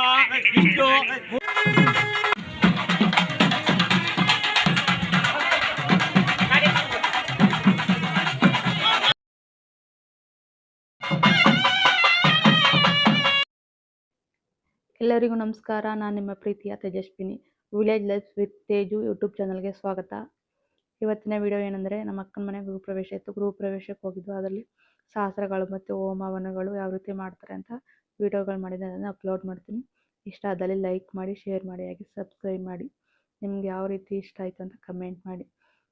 ಎಲ್ಲರಿಗೂ ನಮಸ್ಕಾರ. ನಾನು ನಿಮ್ಮ ಪ್ರೀತಿಯ Tejaswini. Village life with Teju YouTube ಚಾನಲ್ಗೆ ಸ್ವಾಗತ. ಇವತ್ತಿನ ವಿಡಿಯೋ ಏನಂದರೆ, ನಮ್ಮ ಅಕ್ಕನ ಮನೆ ಗೃಹ ಪ್ರವೇಶ ಇತ್ತು. ಗೃಹಪ್ರವೇಶಕ್ಕೆ ಹೋಗಿದ್ದು, ಅದರಲ್ಲಿ ಶಾಸ್ತ್ರಗಳು ಮತ್ತು ಹೋಮ ಯಾವ ರೀತಿ ಮಾಡ್ತಾರೆ ಅಂತ ವಿಡಿಯೋಗಳು ಮಾಡಿದ ಅದನ್ನು ಅಪ್ಲೋಡ್ ಮಾಡ್ತೀನಿ. ಇಷ್ಟ ಆದಲ್ಲಿ ಲೈಕ್ ಮಾಡಿ, ಶೇರ್ ಮಾಡಿ, ಹಾಗೆ ಸಬ್ಸ್ಕ್ರೈಬ್ ಮಾಡಿ. ನಿಮ್ಗೆ ಯಾವ ರೀತಿ ಇಷ್ಟ ಆಯಿತು ಅಂತ ಕಮೆಂಟ್ ಮಾಡಿ.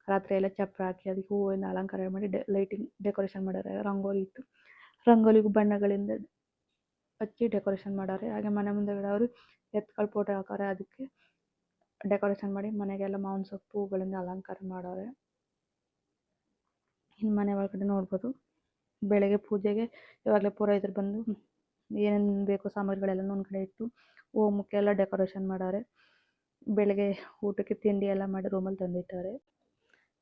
ರಾತ್ರಿ ಎಲ್ಲ ಚಪ್ರ ಹಾಕಿ ಅದಕ್ಕೆ ಹೂವಿನ ಅಲಂಕಾರ ಮಾಡಿ, ಡೆ, ಲೈಟಿಂಗ್ ಡೆಕೋರೇಷನ್ ಮಾಡೋರೆ ರಂಗೋಲಿ ಇತ್ತು. ರಂಗೋಲಿಗೂ ಬಣ್ಣಗಳಿಂದ ಹಚ್ಚಿ ಡೆಕೋರೇಷನ್ ಮಾಡಾರೆ ಹಾಗೆ ಮನೆ ಮುಂದೆಗಡೆ ಅವರು ಎತ್ಗಳು ಫೋಟೋ ಹಾಕವ್ರೆ ಅದಕ್ಕೆ ಡೆಕೋರೇಷನ್ ಮಾಡಿ ಮನೆಗೆಲ್ಲ ಮಾವಿನ ಸೊಪ್ಪು, ಹೂಗಳಿಂದ ಅಲಂಕಾರ ಮಾಡೋರೆ ಇನ್ನು ಮನೆ ಒಳಗಡೆ ನೋಡ್ಬೋದು. ಬೆಳಗ್ಗೆ ಪೂಜೆಗೆ ಇವಾಗಲೇ ಪುರೋಹಿತರು ಬಂದು ಏನೇನು ಬೇಕು ಸಾಮಗ್ರಿಗಳೆಲ್ಲನೂ ಒಂದು ಕಡೆ ಇಟ್ಟು ಹೋಮಕ್ಕೆಲ್ಲ ಡೆಕೋರೇಷನ್ ಮಾಡಾರೆ. ಬೆಳಗ್ಗೆ ಊಟಕ್ಕೆ ತಿಂಡಿ ಎಲ್ಲ ಮಾಡಿ ರೂಮಲ್ಲಿ ತಂದಿಟ್ಟವ್ರೆ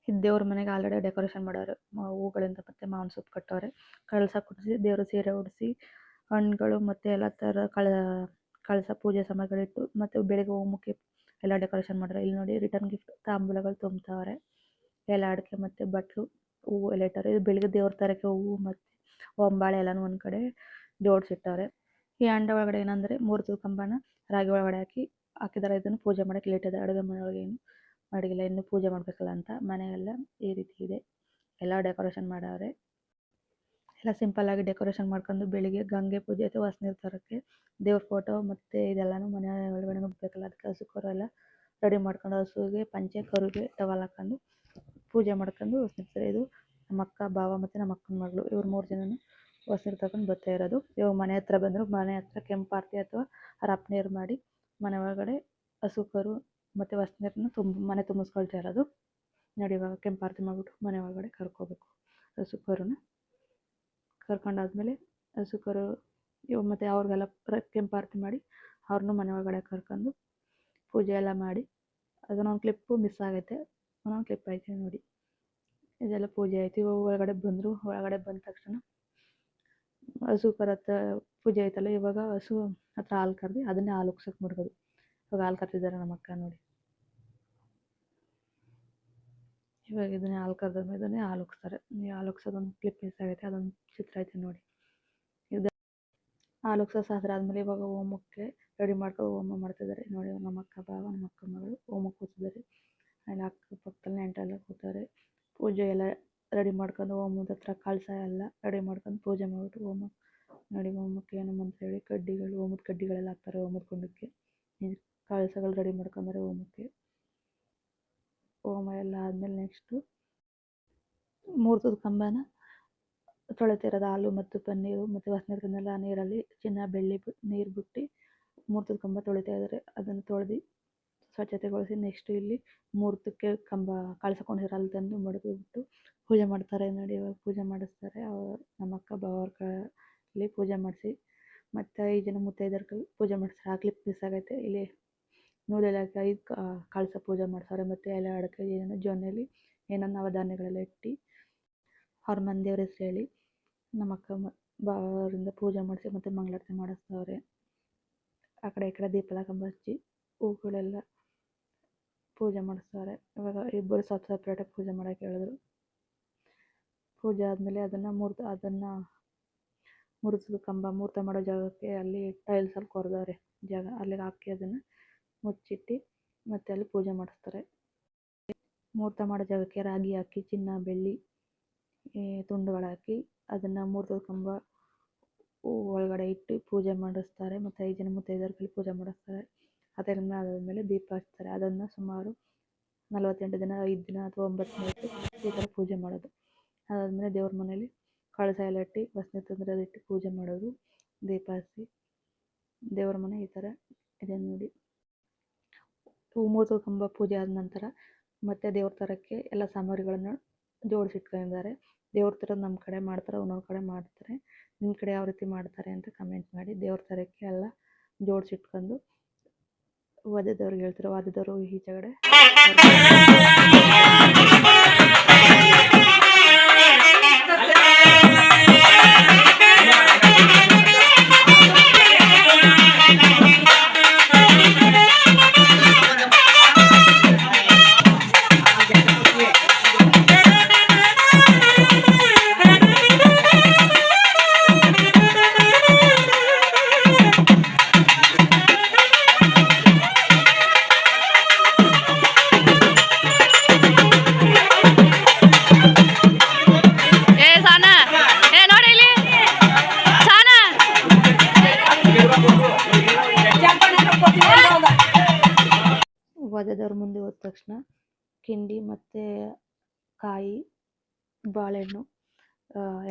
ದೇವ್ರ ಮನೆಗೆ ಆಲ್ರೆಡಿ ಡೆಕೋರೇಷನ್ ಮಾಡವ್ರೆ ಹೂಗಳಿಂದ ಮತ್ತೆ ಮಾವಿನ ಸೊಪ್ಪು ಕಟ್ಟವ್ರೆ ಕಳಸ ಕುಡಿಸಿ, ದೇವ್ರ ಸೀರೆ ಉಡಿಸಿ, ಹಣ್ಣುಗಳು ಮತ್ತು ಎಲ್ಲ ಥರ ಕಳ, ಕಳಸ ಪೂಜೆ ಸಾಮಗ್ರಿಗಳಿಟ್ಟು ಮತ್ತು ಬೆಳಗ್ಗೆ ಹೋಮಕ್ಕೆ ಎಲ್ಲ ಡೆಕೋರೇಷನ್ ಮಾಡ್ರೆ. ಇಲ್ಲಿ ನೋಡಿ ರಿಟರ್ನ್ ಗಿಫ್ಟ್ ತಾಂಬೂಲಗಳು ತುಂಬ್ತಾವ್ರೆ ಎಲ್ಲ ಅಡಿಕೆ ಮತ್ತು ಬಟ್ಲು, ಹೂವು ಎಲ್ಲ ಇಟ್ಟಾರೆ. ಇದು ಬೆಳಗ್ಗೆ ದೇವ್ರ ತರಕ್ಕೆ ಹೂವು ಮತ್ತು ಒಂಬಾಳೆ ಎಲ್ಲನೂ ಒಂದು ಕಡೆ ಜೋಡಿಸಿಟ್ಟಾರೆ ಈ ಅಂಡ ಒಳಗಡೆ ಏನಂದರೆ ಮೂರ್ತಿ ಕಂಬನ ರಾಗಿ ಒಳಗಡೆ ಹಾಕಿ ಹಾಕಿದ್ದಾರೆ ಇದನ್ನು ಪೂಜೆ ಮಾಡಕ್ಕೆ ಲೇಟ್ ಇದೆ ಅಡುಗೆ ಮನೆ ಒಳಗೆ ಏನು ಮಾಡಿಲ್ಲ. ಇನ್ನು ಪೂಜೆ ಮಾಡಬೇಕಲ್ಲ ಅಂತ ಮನೆಯೆಲ್ಲ ಈ ರೀತಿ ಇದೆ. ಎಲ್ಲ ಡೆಕೋರೇಷನ್ ಮಾಡವ್ರೆ. ಎಲ್ಲ ಸಿಂಪಲ್ ಆಗಿ ಡೆಕೋರೇಷನ್ ಮಾಡ್ಕೊಂಡು ಬೆಳಿಗ್ಗೆ ಗಂಗೆ ಪೂಜೆ ಅಥವಾ ಹೊಸ ನೀರು ತರೋಕ್ಕೆ ದೇವ್ರ ಫೋಟೋ ಮತ್ತು ಇದೆಲ್ಲನೂ ಮನೆ ಒಳಗಡೆ ಹೋಗ್ಬೇಕಲ್ಲ ಅದಕ್ಕೆ ಹಸುಕರು ಎಲ್ಲ ರೆಡಿ ಮಾಡ್ಕೊಂಡು ಹಸುವಿಗೆ ಪಂಚೆ, ಕರುಗೆ ಟವಲ್ ಹಾಕೊಂಡು ಪೂಜೆ ಮಾಡ್ಕೊಂಡು ಹೊಸ ಇದು ನಮ್ಮ ಅಕ್ಕ ಭಾವ ಮತ್ತು ನಮ್ಮ ಅಕ್ಕನ ಮಗಳು. ಇವ್ರು ಮೂರು ಜನನು ಹೊಸ ನೀರು ತಗೊಂಡು ಬರ್ತಾ ಇರೋದು. ಇವಾಗ ಮನೆ ಹತ್ರ ಬಂದರು ಮನೆ ಹತ್ರ ಕೆಂಪಾರತಿ ಅಥವಾ ರಪ್ಪ ನೀರು ಮಾಡಿ ಮನೆ ಒಳಗಡೆ ಹಸು ಕರು ಮತ್ತು ಹೊಸ ನೀರನ್ನ ತುಂಬ, ಮನೆ ತುಂಬಿಸ್ಕೊಳ್ತಾ ಇರೋದು. ನೋಡಿ ಇವಾಗ ಕೆಂಪಾರತಿ ಮಾಡಿಬಿಟ್ಟು ಮನೆ ಒಳಗಡೆ ಕರ್ಕೋಬೇಕು ಹಸು ಕರುನ ಕರ್ಕೊಂಡಾದ್ಮೇಲೆ ಹಸು ಕರು ಇವಾಗ ಮತ್ತು ಅವ್ರಿಗೆಲ್ಲ ಪ್ರ ಆರತಿ ಮಾಡಿ ಅವ್ರನ್ನೂ ಮನೆ ಒಳಗಡೆ ಕರ್ಕೊಂಡು ಪೂಜೆ ಎಲ್ಲ ಮಾಡಿ. ಅದನ್ನೊಂದು ಕ್ಲಿಪ್ಪು ಮಿಸ್ ಆಗೈತೆ. ಒಂದೊಂದು ಕ್ಲಿಪ್ ಐತೆ ನೋಡಿ. ಇದೆಲ್ಲ ಪೂಜೆ ಆಯ್ತು. ಇವಾಗ ಒಳಗಡೆ ಬಂದರು. ಒಳಗಡೆ ಬಂದ ತಕ್ಷಣ ಹಸು ಪರತ್ರ ಪೂಜೆ ಐತಲ್ಲ ಇವಾಗ ಹಸು ಹತ್ರ ಹಾಲು ಕರೆದು, ಅದನ್ನೇ ಹಾಲು ಉಗ್ಸಕ್ಕೆ ಮಡಗೋದು ಇವಾಗ ಹಾಲು ಕರ್ತಿದ್ದಾರೆ ನಮ್ಮ ಅಕ್ಕ ನೋಡಿ. ಇವಾಗ ಇದನ್ನೇ ಹಾಲು ಕರೆದ್ಮೇಲೆ ಇದನ್ನೇ ಹಾಲು ಉಗ್ಸ್ತಾರೆ. ಹಾಲು ಉಗ್ಸೋದೊಂದು ಕ್ಲಿಪ್ ಮಿಸ್ ಆಗೈತೆ, ಅದೊಂದು ಚಿತ್ರ ಐತೆ ನೋಡಿ. ಇದು ಹಾಲು ಉಗ್ಸೋ ಶಾಸ್ತ್ರ ಆದಮೇಲೆ ಇವಾಗ ಹೋಮಕ್ಕೆ ರೆಡಿ ಮಾಡ್ಕೊಂಡು ಹೋಮ ಮಾಡ್ತಿದ್ದಾರೆ ನೋಡಿ, ನಮ್ಮ ಅಕ್ಕ ಭಾವ ನಮ್ಮ ಅಕ್ಕ ಮಗಳು ಹೋಮಕ್ಕೆ ಕೂತಿದ್ದಾರೆ ಅಲ್ಲಿ ಅಕ್ಕಪಕ್ಕದಲ್ಲಿ ನೆಂಟರೆಲ್ಲ ಕೂತಾರೆ ಪೂಜೆ ಎಲ್ಲ ರೆಡಿ ಮಾಡ್ಕೊಂಡು ಓಮದ ಹತ್ರ ಕಳಸ ಎಲ್ಲ ರೆಡಿ ಮಾಡ್ಕೊಂಡು ಪೂಜೆ ಮಾಡಿಬಿಟ್ಟು ಹೋಮ ನಡಿ ಹೋಮಕ್ಕೆ ಏನಮ್ಮ ಅಂತೇಳಿ ಕಡ್ಡಿಗಳು, ಹೋಮದ ಕಡ್ಡಿಗಳೆಲ್ಲ ಹಾಕ್ತಾರೆ ಹೋಮದ ಕುಂಡಕ್ಕೆ. ಕಳಸಗಳು ರೆಡಿ ಮಾಡ್ಕೊಂಡ್ರೆ ಹೋಮಕ್ಕೆ. ಹೋಮ ಎಲ್ಲ ಆದಮೇಲೆ ನೆಕ್ಸ್ಟು ಮೂರ್ತದ ಕಂಬನ ತೊಳೆತಿರೋದ ಹಾಲು ಮತ್ತು ಪನ್ನೀರು ಮತ್ತು ನೀರನ್ನೆಲ್ಲ ನೀರಲ್ಲಿ ಚಿನ್ನ, ಬೆಳ್ಳಿ ನೀರು ಬಿಟ್ಟು ಮೂರ್ತದ ಕಂಬ ತೊಳಿತಾ ಇದ್ದಾರೆ ಅದನ್ನು ತೊಳೆದು ಸ್ವಚ್ಛತೆಗೊಳಿಸಿ ನೆಕ್ಸ್ಟ್ ಇಲ್ಲಿ ಮೂರ್ತಕ್ಕೆ ಕಂಬ ಕಳಸಕೊಂಡಿರೋ ಅಲ್ಲಿ ತಂದು ಮಡಗಿಬಿಟ್ಟು ಪೂಜೆ ಮಾಡ್ತಾರೆ ನೋಡಿ ಇವಾಗ ಪೂಜೆ ಮಾಡಿಸ್ತಾರೆ. ನಮ್ಮ ಅಕ್ಕ ಕೈಯಲ್ಲಿ ಪೂಜೆ ಮಾಡಿಸಿ ಮತ್ತು ಐದು ಜನ ಮುತ್ತೈದೆಯರ ಕೈ ಪೂಜೆ ಮಾಡಿಸ್ತಾರೆ. ಆ ಕ್ಲಿಪ್ ಮಿಸ್ ಆಗೈತೆ. ಇಲ್ಲಿ ನೂಲೆಲ್ಲ ಐದು ಕಳಸ ಪೂಜೆ ಮಾಡ್ತಾರೆ ಮತ್ತು ಎಲೆ ಅಡಕೆ ಏನೇನೋ ಜೊನ್ನೆಲಿ ಏನೋ ನವಧಾನ್ಯಗಳೆಲ್ಲ ಇಟ್ಟು ಅವ್ರ ಮಂದಿಯವ್ರ ಹೆಸ್ರು ಹೇಳಿ ನಮ್ಮ ಅಕ್ಕ ಮ ಭಾವರಿಂದ ಪೂಜೆ ಮಾಡಿಸಿ ಮತ್ತು ಮಂಗಳಾರತಿ ಮಾಡಿಸ್ತವ್ರೆ. ಆ ಕಡೆ ಈ ಕಡೆ ದೀಪ ಎಲ್ಲ ಕಂಬ ಹಚ್ಚಿ ಹೂಗಳೆಲ್ಲ ಪೂಜೆ ಮಾಡಿಸ್ತಾರೆ. ಇವಾಗ ಇಬ್ಬರು ಸಪ್ ಸಪ್ರೇಟಾಗಿ ಪೂಜೆ ಮಾಡೋಕೆ ಹೇಳಿದ್ರು. ಪೂಜೆ ಆದಮೇಲೆ ಅದನ್ನು ಮೂರ್ತ ಅದನ್ನು ಮುಹೂರ್ತದ ಕಂಬ, ಮೂರ್ತ ಮಾಡೋ ಜಾಗಕ್ಕೆ ಅಲ್ಲಿ ಟೈಲ್ಸಲ್ಲಿ ಕೊರೆದವ್ರೆ. ಜಾಗ, ಅಲ್ಲಿಗೆ ಹಾಕಿ ಅದನ್ನು ಮುಚ್ಚಿಟ್ಟು ಮತ್ತೆ ಅಲ್ಲಿ ಪೂಜೆ ಮಾಡಿಸ್ತಾರೆ. ಮೂರ್ತ ಮಾಡೋ ಜಾಗಕ್ಕೆ ರಾಗಿ ಹಾಕಿ, ಚಿನ್ನ, ಬೆಳ್ಳಿ ತುಂಡುಗಳು ಹಾಕಿ ಅದನ್ನು ಮೂರ್ತದ ಕಂಬ ಒಳಗಡೆ ಇಟ್ಟು ಪೂಜೆ ಮಾಡಿಸ್ತಾರೆ. ಮತ್ತು ಐದು ಜನ ಮುತ್ತೈದೆಯರ ಪೂಜೆ ಮಾಡಿಸ್ತಾರೆ. ಅದರಿಂದ ಅದಾದಮೇಲೆ ದೀಪ ಹಚ್ತಾರೆ. ಅದನ್ನು ಸುಮಾರು ನಲವತ್ತೆಂಟು ದಿನ, ಐದು ದಿನ ಅಥವಾ ಒಂಬತ್ತು ದಿನ ಈ ಥರ ಪೂಜೆ ಮಾಡೋದು. ಅದಾದಮೇಲೆ ದೇವ್ರ ಮನೇಲಿ ಕಳಸ ಎಲ್ಲ ಇಟ್ಟು ಹೊಸ ತಂದ್ರೆ ಇಟ್ಟು ಪೂಜೆ ಮಾಡೋದು. ದೀಪ ಹಚ್ಚಿ ದೇವ್ರ ಮನೆ ಈ ಥರ ಇದೆ ನೋಡಿ. ಮೂತು ಕಂಬ ಪೂಜೆ ಆದ ನಂತರ ಮತ್ತೆ ದೇವ್ರ ಥರಕ್ಕೆ ಎಲ್ಲ ಸಾಮಗ್ರಿಗಳನ್ನು ಜೋಡಿಸಿಟ್ಕೊಂಡಿದ್ದಾರೆ ದೇವ್ರ ಥರ ನಮ್ಮ ಕಡೆ ಮಾಡ್ತಾರೆ ಒಂದೊಂದು ಕಡೆ ಮಾಡ್ತಾರೆ. ನಿಮ್ಮ ಕಡೆ ಯಾವ ರೀತಿ ಮಾಡ್ತಾರೆ ಅಂತ ಕಮೆಂಟ್ ಮಾಡಿ ದೇವ್ರ ಥರಕ್ಕೆ ಎಲ್ಲ ಜೋಡಿಸಿಟ್ಕೊಂಡು ವಾದ್ಯದವ್ರಿಗೆ ಹೇಳ್ತಾರೆ ಈ ಈಚೆಗಡೆ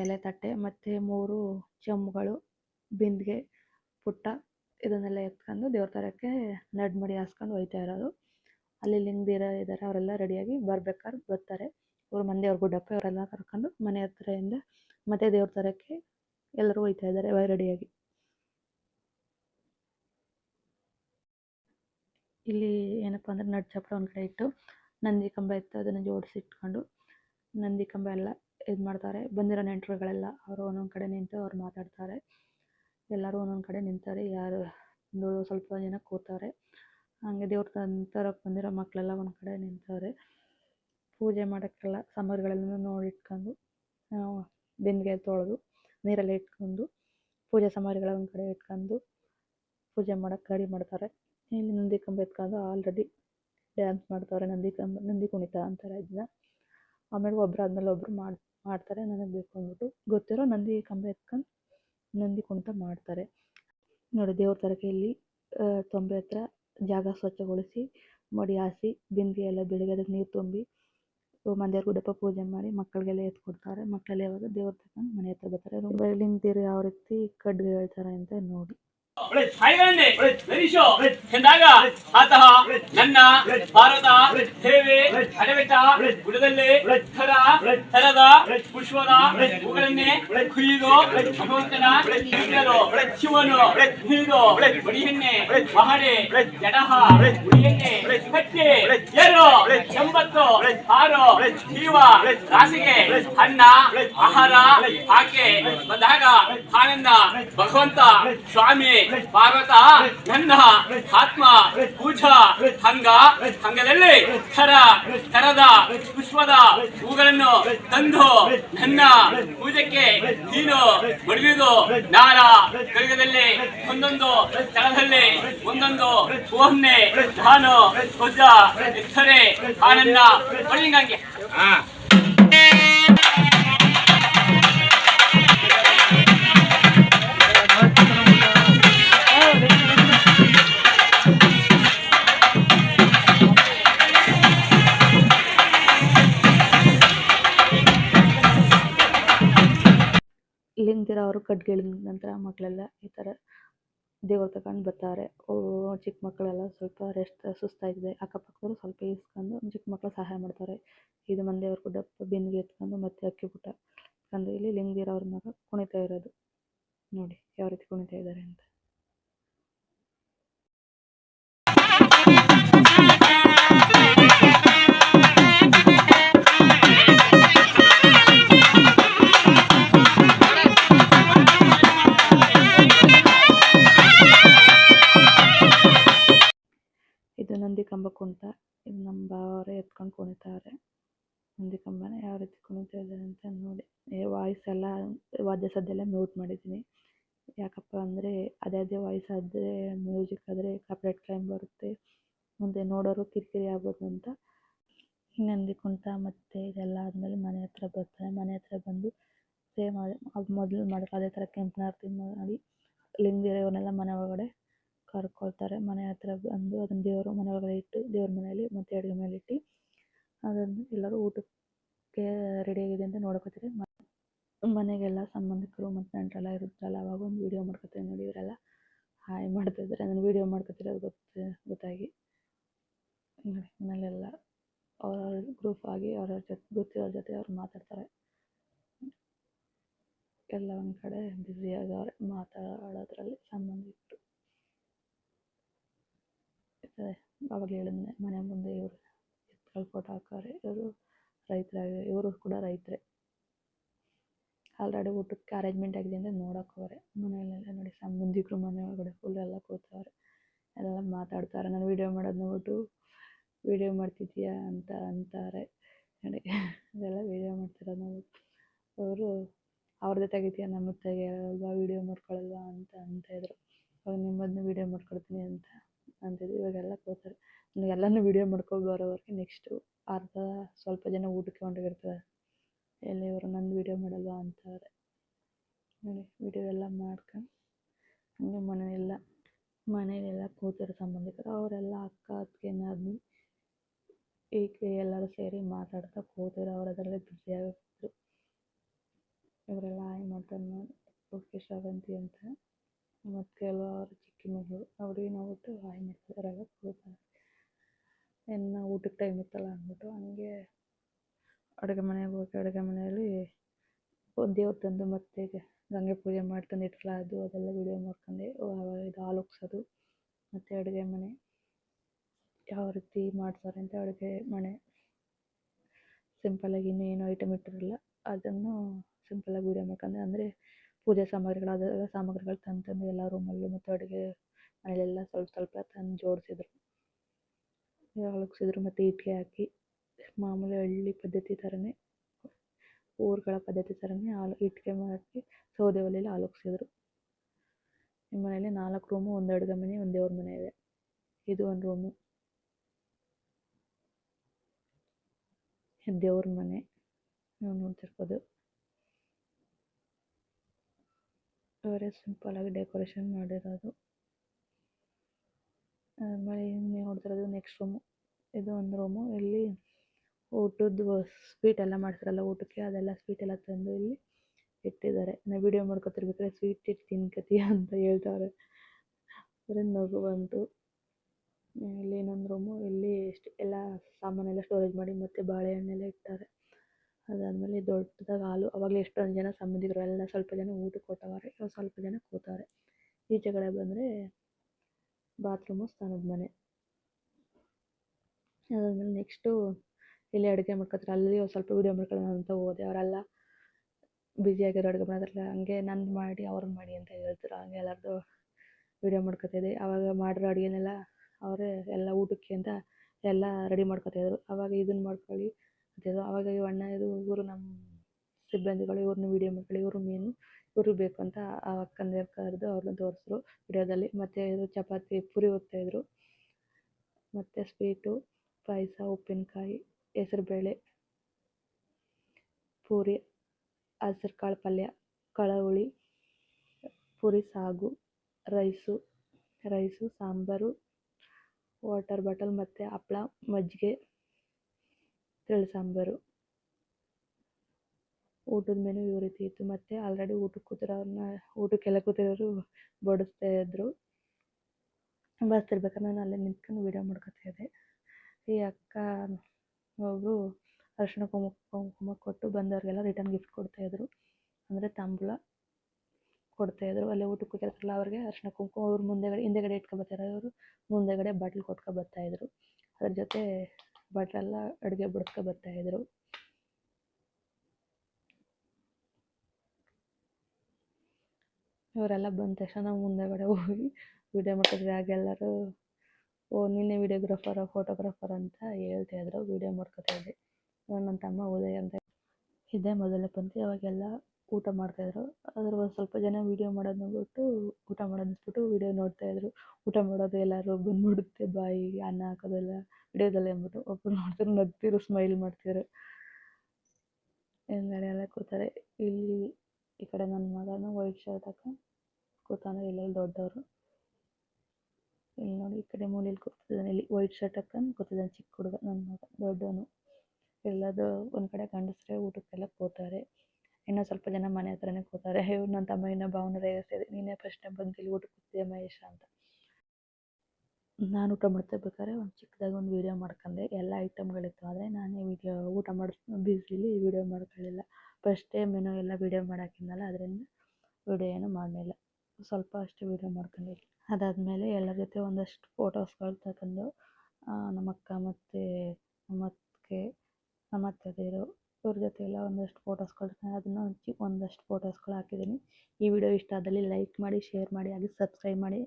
ಎಲೆ ತಟ್ಟೆ ಮತ್ತು ಮೂರು ಚೊಂಬುಗಳು ಬಿಂದಿಗೆ, ಪುಟ್ಟ ಇದನ್ನೆಲ್ಲ ಎತ್ಕೊಂಡು ದೇವ್ರ ತರಕ್ಕೆ ನಡ್ಮಡಿ ಹಾಸ್ಕೊಂಡು ಹೋಯ್ತಾ ಇರೋದು. ಅಲ್ಲಿ ಲಿಂಗದಿರ ಇದ್ದಾರೆ ಅವರೆಲ್ಲ ರೆಡಿಯಾಗಿ ಬರ್ಬೇಕಾದ್ರೆ ಬರ್ತಾರೆ. ಅವ್ರ ಮಂದಿಯವ್ರ ಗುಡ್ಡಪ್ಪ ಅವರೆಲ್ಲ ಕರ್ಕೊಂಡು ಮನೆ ಹತ್ರದಿಂದ ಮತ್ತೆ ದೇವ್ರ ತರಕ್ಕೆ ಎಲ್ಲರೂ ಹೋಯ್ತಾ ಇದ್ದಾರೆ ರೆಡಿಯಾಗಿ. ಇಲ್ಲಿ ಏನಪ್ಪ ಅಂದ್ರೆ ನಡ್ ಚಪ್ಪರ ಒಂದು ಕಡೆ ಇಟ್ಟು ನಂದಿ ಕಂಬ ಇತ್ತು, ಅದನ್ನು ಜೋಡಿಸಿ ಇಟ್ಕೊಂಡು ನಂದಿ ಕಂಬ ಎಲ್ಲ ಇದು ಮಾಡ್ತಾರೆ. ಬಂದಿರೋ ನೆಂಟರುಗಳೆಲ್ಲ ಅವರು ಒಂದೊಂದು ಕಡೆ ನಿಂತು ಅವ್ರು ಮಾತಾಡ್ತಾರೆ. ಎಲ್ಲರೂ ಒಂದೊಂದು ಕಡೆ ನಿಂತಾರೆ. ಯಾರು ಸ್ವಲ್ಪ ಜನ ಕೂತಾರೆ ಹಾಗೆ ದೇವ್ರ ತರಕ್ಕೆ ಬಂದಿರೋ ಮಕ್ಕಳೆಲ್ಲ ಒಂದು ಕಡೆ ನಿಂತವ್ರೆ. ಪೂಜೆ ಮಾಡೋಕ್ಕೆಲ್ಲ ಸಾಮಗ್ರಿಗಳೆಲ್ಲ ನೋಡಿಟ್ಕೊಂಡು ಬಿಂದಿಗೆ ತೊಳೆದು, ನೀರಲ್ಲಿ ಇಟ್ಕೊಂಡು, ಪೂಜೆ ಸಾಮಗ್ರಿಗಳ ಒಂದು ಕಡೆ ಇಟ್ಕೊಂಡು ಪೂಜೆ ಮಾಡೋಕ್ಕೆ ರೆಡಿ ಮಾಡ್ತಾರೆ. ಇಲ್ಲಿ ನಂದಿ ಕಂಬ ಎತ್ಕೊಂಡು ಆಲ್ರೆಡಿ ಡ್ಯಾನ್ಸ್ ಮಾಡ್ತಾರೆ ನಂದಿ ಕಂಬ ನಂದಿ ಕುಣಿತ ಅಂತಾರೆ ಇದನ್ನ. ಆಮೇಲೆ ಒಬ್ರು ಆದ್ಮೇಲೆ ಒಬ್ರು ಮಾಡಿ, ಮಾಡ್ತಾರೆ, ನನಗೆ ಬೇಕು ಅಂದ್ಬಿಟ್ಟು. ಗೊತ್ತಿರೋ ನಂದಿ ಕಂಬ ಎತ್ಕೊಂಡು ನಂದಿ ಕುಣಿತ ಮಾಡ್ತಾರೆ. ನೋಡಿ, ದೇವ್ರ ತರಕೆಯಲ್ಲಿ ತೊಂಬೆ ಹತ್ರ ಜಾಗ ಸ್ವಚ್ಛಗೊಳಿಸಿ, ಮಡಿ ಹಾಸಿ ಬಿಂದಿಗೆ ಎಲ್ಲ ಬೆಳಿಗ್ಗೆ ಅದಕ್ಕೆ ನೀರು ತುಂಬಿ ಮಂದಿರ ಗುಡ್ಡಪ್ಪ ಪೂಜೆ ಮಾಡಿ ಮಕ್ಕಳಿಗೆಲ್ಲ ಎತ್ತು ಕೊಡ್ತಾರೆ ಮಕ್ಕಳೆಲ್ಲ ಯಾವಾಗ ದೇವ್ರ ತಗೊಂಡು ಮನೆ ಹತ್ರ ಬರ್ತಾರೆ. ಲಿಂಗದಿರು ಯಾವ ರೀತಿ ಕಡ್ಗೆ ಹೇಳ್ತಾರೆ ಅಂತ ನೋಡಿ. ಎಂದಾಗ ಆತಃ ನನ್ನ ಭಾರತ ಸೇವೆ ಅಡವೆಟ ಗುಡದಲ್ಲಿ ಥರ ಥರದ ಪುಷ್ಪದ ಹೂಗಳನ್ನೇ ಕುಯ್ದು ಭಗವಂತನ ಶಿವನು ಹಿಡಿದು ಬಡಿಯನ್ನೇ ಮಹಡೆ ಜಡಹ ಬುಡಿಯನ್ನೆ ಕಟ್ಟೆ ಏರು ಎಂಬತ್ತು ಆರು ಜೀವ ರಾಸಿಗೆ ಅನ್ನ ಆಹಾರ ಆಕೆ ಬಂದಾಗ ಆನಂದ ಭಗವಂತ ಸ್ವಾಮಿ ಪಾರ್ವತ ನನ್ನ, ಆತ್ಮ ಪೂಜಾ ಹಂಗ ಹಂಗದಲ್ಲಿ ಥರ, ಥರದ ಪುಷ್ಪದ ಹೂಗಳನ್ನು ತಂದು ನನ್ನ ಪೂಜಕ್ಕೆ ನೀನು ಮಡಿದು ನಾರ ಕರಿಗದಲ್ಲಿ ಒಂದೊಂದು ಸ್ಥಳದಲ್ಲಿ ಒಂದೊಂದು ಹೂವನ್ನೇ ನಾನು ಪೂಜಾ ಎತ್ತರೆ, ಆನಂದ ನನ್ನ ಲಿಂಗದಿರ ಅವರು ಕಡ್ಗೆಳಿದ ನಂತರ ಮಕ್ಕಳೆಲ್ಲ ಈ ಥರ ದೇವ್ರ ತಗೊಂಡು ಬರ್ತಾರೆ. ಚಿಕ್ಕ ಮಕ್ಕಳೆಲ್ಲ ಸ್ವಲ್ಪ ರೆಸ್ಟ್ ಸುಸ್ತಾಗಿದೆ. ಅಕ್ಕಪಕ್ಕದವರು ಸ್ವಲ್ಪ ಇಸ್ಕೊಂಡು ಚಿಕ್ಕ ಮಕ್ಕಳು ಸಹಾಯ ಮಾಡ್ತಾರೆ. ಇದು ಮಂದಿಯವ್ರ ಗುಡ್ಡಪ್ಪ ಬಿಂದಿಗೆ ಎತ್ಕೊಂಡು ಮತ್ತೆ ಅಕ್ಕಿ ಪುಟ್ಟ. ಅಂದ್ರೆ ಇಲ್ಲಿ ಲಿಂಗದಿರ ಅವ್ರ ಮಗ ಕುಣಿತಾ ಇರೋದು. ನೋಡಿ, ಯಾವ ರೀತಿ ಕುಣಿತಾ ಇದ್ದಾರೆ ಅಂತ. ಕುಣಿತ ಇದು ನಮ್ಮ ಭಾವರೇ ಎತ್ಕೊಂಡು ಕುಣಿತಾರೆ ನಂದಿ ಕಂಬನ ಯಾವ ರೀತಿ ಕುಣಿತಾ ಇದ್ದಾರೆ ಅಂತ ನೋಡಿ. ವಾಯ್ಸ್ ಎಲ್ಲ ವಾದ್ಯ ಸದ್ಯ ಎಲ್ಲ ಮ್ಯೂಟ್ ಮಾಡಿದ್ದೀನಿ. ಯಾಕಪ್ಪ ಅಂದರೆ ಅದೇ ಅದೇ ವಾಯ್ಸ್ ಆದರೆ ಮ್ಯೂಸಿಕ್ ಆದರೆ ಕಾಪಿರೈಟ್ ಕ್ಲೈಮ್ ಬರುತ್ತೆ. ಮುಂದೆ ನೋಡೋರು ಕಿರಿಕಿರಿ ಆಗ್ಬೋದು ಅಂತ. ನಂದಿ ಕುಣಿತ ಮತ್ತು ಇದೆಲ್ಲ ಆದಮೇಲೆ ಮನೆ ಹತ್ರ ಬರ್ತಾರೆ. ಮನೆ ಹತ್ರ ಬಂದು ಸೇಮ್ ಮೊದಲು ಮಾಡೋದು ಅದೇ ಥರ ಕೆಂಪು ಆರತಿ ಮಾಡಿ ಲಿಂಗದೇವರನ್ನೆಲ್ಲ ಮನೆ ಒಳಗಡೆ ಕರ್ಕೊಳ್ತಾರೆ. ಮನೆ ಹತ್ರ ಬಂದು ಅದನ್ನ ದೇವರು ಮನೆ ಒಳಗಡೆ ಇಟ್ಟು ದೇವ್ರ ಮನೆಯಲ್ಲಿ ಮತ್ತು ಅಡುಗೆ ಮೇಲೆ ಇಟ್ಟು ಅದನ್ನು ಎಲ್ಲರೂ ಊಟಕ್ಕೆ ರೆಡಿಯಾಗಿದೆ ಅಂತ ನೋಡ್ಕೋತಾರೆ. ಮನೆಗೆಲ್ಲ ಸಂಬಂಧಿಕರು ಮತ್ತು ನೆಂಟರೆಲ್ಲ ಇರುತ್ತಲ್ಲ, ಅವಾಗ ಒಂದು ವಿಡಿಯೋ ಮಾಡ್ಕೋತಾರೆ ನೋಡಿ ಇವರೆಲ್ಲ. ಹಾಯ್ ಮಾಡ್ತಿದ್ದಾರೆ ನಾನು ವೀಡಿಯೋ ಮಾಡ್ಕೊತಿರೋದು ಗೊತ್ತ, ಗೊತ್ತಾಗಿ. ನೋಡಿ ಮನೇಲೆಲ್ಲ ಅವ್ರವ್ರ ಗ್ರೂಪ್ ಆಗಿ ಅವ್ರವ್ರ ಜೊತೆ, ಗೊತ್ತಿರೋರ ಜೊತೆ ಅವ್ರು ಮಾತಾಡ್ತಾರೆ. ಎಲ್ಲ ಒಂದು ಕಡೆ ಬ್ಯುಸಿಯಾಗವ್ರೆ ಮಾತಾಡೋದ್ರಲ್ಲಿ ಸಂಬಂಧಿಕರು. ಇರ್ತಾರೆ ಆವಾಗಲೇ ಹೇಳಿದ್ನೆ, ಮನೆ ಮುಂದೆ ಇವರು ಎತ್ತುಗಳು ಫೋಟೋ ಹಾಕವ್ರೆ ಇವರು ರೈತರಾಗಿ ಇವರು ಕೂಡ ರೈತರೇ. ಆಲ್ರೆಡಿ ಊಟಕ್ಕೆ ಅರೇಂಜ್ಮೆಂಟ್ ಆಗಿದೆ ಅಂದರೆ ನೋಡೋಕೆ ಹೋಗ್ರೆ. ಮನೆಯಲ್ಲೆಲ್ಲ ನೋಡಿ ಸಂಬಂಧಿಕರು ಮನೆ ಒಳಗಡೆ ಫುಲ್ ಎಲ್ಲ ಕೂತವ್ರೆ. ಎಲ್ಲ ಮಾತಾಡ್ತಾರೆ, ನಾನು ವೀಡಿಯೋ ಮಾಡೋದು ನೋಡ್ಬಿಟ್ಟು ವೀಡಿಯೋ ಮಾಡ್ತಿದ್ದೀಯಾ ಅಂತ ಅಂತಾರೆ. ನೋಡಿ, ಅದೆಲ್ಲ ವೀಡಿಯೋ ಮಾಡ್ತಿರೋದು ನೋಡ್ಬಿಟ್ಟು ಅವರು ಅವ್ರದ್ದೇ ತೆಗಿತೀಯ, ನಮ್ಮದು ತೆಗಿಯಲ್ವಾ ವೀಡಿಯೋ ಮಾಡ್ಕೊಳಲ್ವಾ ಅಂತ ಅಂತ ಇದ್ರು. ಅವಾಗ ನಿಮ್ಮದನ್ನ ವೀಡಿಯೋ ಮಾಡ್ಕೊಳ್ತೀನಿ ಅಂತ. ಅಂತಿದ್ರು ಇವಾಗೆಲ್ಲ ಕೂತಾರೆ. ಎಲ್ಲನೂ ವೀಡಿಯೋ ಮಾಡ್ಕೊಂಡು ಬರೋವರೆಗೆ ನೆಕ್ಸ್ಟು ಅರ್ಧ ಸ್ವಲ್ಪ ಜನ ಊಟಕ್ಕೆ ಹೊಂಟೋಗಿರ್ತಾರೆ ಎಲ್ಲಿ ಇವರು ನಂದು ವೀಡಿಯೋ ಮಾಡಲ್ವಾ ಅಂತಾರೆ. ನೋಡಿ ವೀಡಿಯೋ ಎಲ್ಲ ಮಾಡ್ಕೊಂಡು ಹಂಗೆ ಮನೆಯೆಲ್ಲ ಮನೆಯಲ್ಲೆಲ್ಲ ಕೂತಿರೋ ಸಂಬಂಧಿಕರು. ಅವರೆಲ್ಲ ಅಕ್ಕ ನಾದಿನಿ ಈಗ ಎಲ್ಲರೂ ಸೇರಿ ಮಾತಾಡ್ತಾ ಕೂತಾರೆ, ಅವ್ರು ಅದರಲ್ಲೇ ಬ್ಯುಸಿ ಆಗಿರ್ತಾರೆ ಇವರೆಲ್ಲ ಆಯ್ ಮಾಡ್ತಾರೆ ನೋಡಿ, ಓಕೆ ಅಂತ. ಮತ್ತು ಕೆಲವರು ಚಿಕ್ಕ ಮಗಳು ಅವ್ರಿಗೆ ನೋಡ್ಬಿಟ್ಟು ಹಾಯ್ ಮಾಡ್ತಿದ್ದಾರೆಲ್ಲ ಕೂತಾರೆ ಇನ್ನು ಊಟಕ್ಕೆ ಟೈಮ್ ಇತ್ತಲ್ಲ ಅಂದ್ಬಿಟ್ಟು ಹಂಗೆ ಅಡುಗೆ ಮನೆಗೆ ಹೋಗಿ, ಅಡುಗೆ ಮನೆಯಲ್ಲಿ ದೇವ್ರು ತಂದು ಮತ್ತೆ ಗಂಗೆ ಪೂಜೆ ಮಾಡಿ ತಂದಿಟ್ರಲ್ಲ ಅದು, ಅದೆಲ್ಲ ವಿಡಿಯೋ ಮಾಡ್ಕೊಂಡೆ. ಇದು ಹಾಲು ಉಗ್ಸೋದು ಮತ್ತು ಅಡುಗೆ ಮನೆ. ಯಾವ ರೀತಿ ಮಾಡ್ತಾರೆ ಅಂತ ಅಡುಗೆ ಮನೆ. ಸಿಂಪಲ್ಲಾಗಿ ಇನ್ನೂ ಏನು ಐಟಮ್ ಇಟ್ಟಿರಲಿಲ್ಲ ಅದನ್ನು ಸಿಂಪಲಾಗಿ ವಿಡಿಯೋ ಮಾಡ್ಕೊಂಡೆ. ಅಂದರೆ ಪೂಜೆ ಸಾಮಗ್ರಿಗಳು ಅದೆಲ್ಲ ಸಾಮಗ್ರಿಗಳು ತಂದು ತಂದು ಎಲ್ಲ ರೂಮಲ್ಲೂ ಮತ್ತು ಅಡುಗೆ ಮನೆಯಲ್ಲೆಲ್ಲ ಸ್ವಲ್ಪ ಸ್ವಲ್ಪ ತಂದು ಜೋಡಿಸಿದ್ರು. ಹಾಲು ಉಗ್ಸಿದ್ರು ಮತ್ತು ಇಟ್ಟಿಗೆ ಹಾಕಿ, ಮಾಮೂಲಿ ಹಳ್ಳಿ ಪದ್ಧತಿ ಥರನೇ ಊರುಗಳ ಪದ್ಧತಿ ಥರನೇ ಹಾಲು ಇಟ್ಟಿಗೆ ಹಾಕಿ ಸೌದೆ ಒಲೆಯಲ್ಲಿ ಹಾಲು ಉಗ್ಸಿದ್ರು ನಿಮ್ಮ ಮನೇಲಿ ನಾಲ್ಕು ರೂಮು ಒಂದು ಅಡುಗೆ ಮನೆ, ಒಂದು ದೇವ್ರ ಮನೆ ಇದೆ. ಇದು ಒಂದು ರೂಮು ದೇವ್ರ ಮನೆ. ನೀವು ನೋಡ್ತಿರ್ಬೋದು ಅವರೇ ಆಗಿ ಡೆಕೋರೇಷನ್ ಮಾಡಿರೋದು. ಆಮೇಲೆ ನೀವು ನೋಡ್ತಿರೋದು ನೆಕ್ಸ್ಟ್ ರೂಮು ಇದು ಒಂದು ರೂಮು ಇಲ್ಲಿ ಊಟದ ಸ್ವೀಟ್ ಎಲ್ಲ ಮಾಡ್ತಾರಲ್ಲ ಊಟಕ್ಕೆ, ಅದೆಲ್ಲ ಸ್ವೀಟ್ ಎಲ್ಲ ತಂದು ಇಲ್ಲಿ ಇಟ್ಟಿದ್ದಾರೆ. ನಾ ವಿಡಿಯೋ ಮಾಡ್ಕೊತಿರ್ಬೇಕಾದ್ರೆ ಸ್ವೀಟ್ ಇಟ್ಟು ತಿನ್ಕತೀಯ ಅಂತ ಹೇಳ್ತಾವ್ರೆ ಬರೀ ನಗು ಬಂತು. ಇಲ್ಲಿ ಇನ್ನೊಂದು ರೂಮು ಇಲ್ಲಿ ಎಲ್ಲ ಸಾಮಾನೆಲ್ಲ ಸ್ಟೋರೇಜ್ ಮಾಡಿ ಮತ್ತು ಬಾಳೆಹಣ್ಣೆಲ್ಲ ಇಟ್ಟಾರೆ ಅದಾದಮೇಲೆ ದೊಡ್ಡದಾಗಿ ಹಾಲು, ಅವಾಗಲೇ ಎಷ್ಟೊಂದು ಜನ ಸಂಬಂಧಿಕರು ಎಲ್ಲ ಸ್ವಲ್ಪ ಜನ ಊಟಕ್ಕೆ ಇವಾಗ ಸ್ವಲ್ಪ ಜನ ಕೂತವ್ರೆ ಈಚೆ ಕಡೆ ಬಂದರೆ ಬಾತ್ರೂಮು ಸ್ನಾನದ ಮನೆ. ಅದಾದಮೇಲೆ ನೆಕ್ಸ್ಟು ಇಲ್ಲಿ ಅಡುಗೆ ಮಾಡ್ಕೊತಾರೆ ಅಲ್ಲಿ ಸ್ವಲ್ಪ ವೀಡಿಯೋ ಮಾಡ್ಕೊಳ್ಳೋಣ ಅಂತ ಹೋದೆ. ಅವರೆಲ್ಲ ಬ್ಯುಸಿಯಾಗಿರೋ ಅಡುಗೆ ಮಾಡೋದ್ರಲ್ಲ ಹಂಗೆ ನಂದು ಮಾಡಿ ಅವ್ರನ್ನ ಮಾಡಿ ಅಂತ ಹೇಳ್ತಾರೆ ಹಂಗೆ ಎಲ್ಲರದು ವೀಡಿಯೋ ಮಾಡ್ಕೊತಿದ್ದೆ ಅವಾಗ ಮಾಡಿರೋ ಅಡುಗೆನೆಲ್ಲ ಅವರೇ ಎಲ್ಲ ಊಟಕ್ಕೆ ಅಂತ ಎಲ್ಲ ರೆಡಿ ಮಾಡ್ಕೊತಿದ್ರು ಅವಾಗ ಇದನ್ನು ಮಾಡ್ಕೊಳ್ಳಿ ಅಂತಿದ್ರು ಆವಾಗ ಅಣ್ಣ ಇದು ಇವರು ನಮ್ಮ ಸಿಬ್ಬಂದಿಗಳು, ಇವ್ರನ್ನ ವಿಡಿಯೋ ಮಾಡ್ಕೊಳ್ಳಿ, ಇವರು ಮೇನು ಇವರು ಬೇಕು ಅಂತ ಆ ಅಕ್ಕಂದಿರು ಕರೆದು ಅವ್ರನ್ನ ತೋರಿಸಿದ್ರು ವಿಡಿಯೋದಲ್ಲಿ ಮತ್ತು ಇದು ಚಪಾತಿ ಪೂರಿ ಒತ್ತಾಯಿದ್ರು ಮತ್ತು ಸ್ವೀಟು ಪಾಯಸ, ಉಪ್ಪಿನಕಾಯಿ, ಹೆಸರುಬೇಳೆ, ಪೂರಿ, ಹಸಿರು ಕಾಳು ಪಲ್ಯ, ಕಳಹುಳಿ, ಪೂರಿ, ಸಾಗು, rice rice, sambar water bottle ಮತ್ತು ಹಪ್ಳ, ಮಜ್ಜಿಗೆ. ತಿಳಿ ಸಾಂಬಾರು? ಊಟದ ಮೆನು ಈ ರೀತಿ ಇತ್ತು. ಮತ್ತು ಆಲ್ರೆಡಿ ಊಟಕ್ಕೆ ಕೂತಿರೋರನ್ನ ಊಟಕ್ಕೆಲ್ಲ ಕೂತಿರೋರು ಬಡಿಸ್ತಾ ಇದ್ದರು ಬಡಿಸ್ತಿರ್ಬೇಕಾದ್ರೆ ನಾನು ಅಲ್ಲೇ ನಿಂತ್ಕೊಂಡು ವೀಡಿಯೋ ಮಾಡ್ಕೊತಾ ಇದ್ದೆ. ಈ ಅಕ್ಕ ಒಬ್ಬರು ಅರ್ಶಿನ ಕುಂಕುಮ ಕುಂಕುಮ ಕೊಟ್ಟು ಬಂದವ್ರಿಗೆಲ್ಲ ರಿಟರ್ನ್ ಗಿಫ್ಟ್ ಕೊಡ್ತಾಯಿದ್ರು ಅಂದರೆ ತಾಂಬೂಲ ಕೊಡ್ತಾಯಿದ್ರು ಅಲ್ಲೇ ಊಟಕ್ಕೆ ಕೂತಿರ್ತಾರಲ್ಲ ಅವ್ರಿಗೆ ಅರಿಶಿಣ ಕುಂಕುಮ, ಅವ್ರು ಮುಂದೆಗಡೆ, ಹಿಂದೆಗಡೆ ಇಟ್ಕೊಬರ್ತಾರೆ ಅವರು ಮುಂದೆಗಡೆ ಬಾಟ್ಲಿ ಕೊಟ್ಕೊಬರ್ತಾಯಿದ್ರು ಬರ್ತಾಯಿದ್ರು ಅದ್ರ ಜೊತೆ ಭಟ್ರೆಲ್ಲ ಅಡುಗೆ ಬರ್ತಾ ಇದ್ರು. ಇವರೆಲ್ಲ ಬಂದ ತಕ್ಷಣ ಮುಂದೆಗಡೆ ಹೋಗಿ ವೀಡಿಯೋ ಮಾಡ್ಕೊತಿದ್ವಿ ಆಗ ಎಲ್ಲರೂ, ಓ, ನಿನ್ನೆ ವೀಡಿಯೋಗ್ರಾಫರ ಫೋಟೋಗ್ರಾಫರ್ ಅಂತ ಹೇಳ್ತಾಯಿದ್ರು ವೀಡಿಯೋ ಮಾಡ್ಕೊತಾ ಇದ್ದೆ. ನನ್ನ ತಮ್ಮ ಉದಯ್ ಅಂತ. ಇದೇ ಮೊದಲ ಪಂತಿ ಅವಾಗೆಲ್ಲ ಊಟ ಮಾಡ್ತಾಯಿದ್ರು ಅದ್ರ ಒಂದು ಸ್ವಲ್ಪ ಜನ ವೀಡಿಯೋ ಮಾಡೋದು ನೋಡ್ಬಿಟ್ಟು ಊಟ ಮಾಡೋದು ನಿಲ್ಲಿಸ್ಬಿಟ್ಟು ವೀಡಿಯೋ ನೋಡ್ತಾಯಿದ್ರು ಊಟ ಮಾಡೋದು ಎಲ್ಲರೂ ಬಂದ್ಬಿಡುತ್ತೆ ಬಾಯಿಗೆ ಅನ್ನ ಹಾಕೋದೆಲ್ಲ ವಿಡಿಯೋದಲ್ಲೇ ಅಂದ್ಬಿಟ್ಟು ಒಬ್ಬರು ನೋಡ್ತಾರೆ ನಗ್ತಿದ್ರು ಸ್ಮೈಲ್ ಮಾಡ್ತಿದ್ರು. ಹಿಂದ್ಗಡೆ ಎಲ್ಲ ಕೂತಾರೆ. ಇಲ್ಲಿ ಈ ಕಡೆ ನನ್ನ ಮಗನು ವೈಟ್ ಶರ್ಟ್ ಹಾಕ, ಕೂತಾನೆ ಇಲ್ಲೆಲ್ಲ ದೊಡ್ಡವರು. ಇಲ್ಲಿ ನೋಡಿ ಈ ಕಡೆ ಮೂಲೆಯಲ್ಲಿ ಕೂತಿದ್ದಾನೆ. ಇಲ್ಲಿ ವೈಟ್ ಶರ್ಟ್ ಹಾಕೊಂಡು ಕೂತಿದ್ದಾನೆ ಚಿಕ್ಕ ಹುಡುಗ ನನ್ನ ಮಗ, ದೊಡ್ಡವನು. ಎಲ್ಲದು ಒಂದು ಕಡೆ ಗಂಡಸರೇ ಊಟಕ್ಕೆಲ್ಲ ಕೂತಾರೆ. ಇನ್ನೂ ಸ್ವಲ್ಪ ಜನ ಮನೆ ಹತ್ರನೇ ಕೂತಾರೆ ಇವ್ರು ನನ್ನ ತಮ್ಮ ಇನ್ನೂ ಭಾವನ ರೇಗಿಸ್ತಿದೆ. ನೀನೇ ಪ್ರಶ್ನೆ ಬಂದು ಇಲ್ಲಿ ಊಟ ಕೂತಿದ್ದೆ ಮಹೇಶ ಅಂತ. ನಾನು ಊಟ ಮಾಡ್ತಿರ್ಬೇಕಾದ್ರೆ ಒಂದು ಚಿಕ್ಕದಾಗಿ ಒಂದು ವೀಡಿಯೋ ಮಾಡ್ಕೊಂಡೆ. ಎಲ್ಲ ಐಟಮ್ಗಳಿತ್ತು ಆದರೆ ನಾನೇ ವೀಡಿಯೋ ಊಟ ಮಾಡಿ ಬ್ಯುಸಿಲಿ ವೀಡಿಯೋ ಮಾಡ್ಕೊಳ್ಳಿಲ್ಲ. ಫಸ್ಟ್ ಟೈಮ್ ಏನೋ ಎಲ್ಲ ವೀಡಿಯೋ ಮಾಡೋಕ್ಕಿಂದಲ್ಲ ಅದರಿಂದ ವೀಡಿಯೋ ಏನೂ ಮಾಡಲಿಲ್ಲ. ಸ್ವಲ್ಪ ಅಷ್ಟು ವೀಡಿಯೋ ಮಾಡ್ಕೊಂಡಿದ್ದೆ. ಅದಾದಮೇಲೆ ಎಲ್ಲರ ಜೊತೆ ಒಂದಷ್ಟು ಫೋಟೋಸ್ಗಳು ತಗೊಂಡು ನಮ್ಮ ಅಕ್ಕ ಮತ್ತು ನಮ್ಮ ಅತ್ತಿಗೆ ನಮ್ಮ ಅತ್ತೆದಿರು ಇವ್ರ ಜೊತೆ ಎಲ್ಲ ಒಂದಷ್ಟು ಫೋಟೋಸ್ಗಳು ಅದನ್ನು ಹಂಚಿ ಒಂದಷ್ಟು ಫೋಟೋಸ್ಗಳು ಹಾಕಿದ್ದೀನಿ. ಈ ವಿಡಿಯೋ ಇಷ್ಟ ಆದಲ್ಲಿ ಲೈಕ್ ಮಾಡಿ ಶೇರ್ ಮಾಡಿ, ಹಾಗೆ ಸಬ್ಸ್ಕ್ರೈಬ್ ಮಾಡಿ.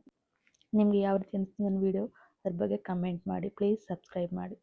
ನಿಮಗೆ ಯಾವ ರೀತಿ ಅನಿಸ್ತು ನನ್ನ ವಿಡಿಯೋ ಅದ್ರ ಬಗ್ಗೆ ಕಮೆಂಟ್ ಮಾಡಿ. ಪ್ಲೀಸ್ ಸಬ್ಸ್ಕ್ರೈಬ್ ಮಾಡಿ.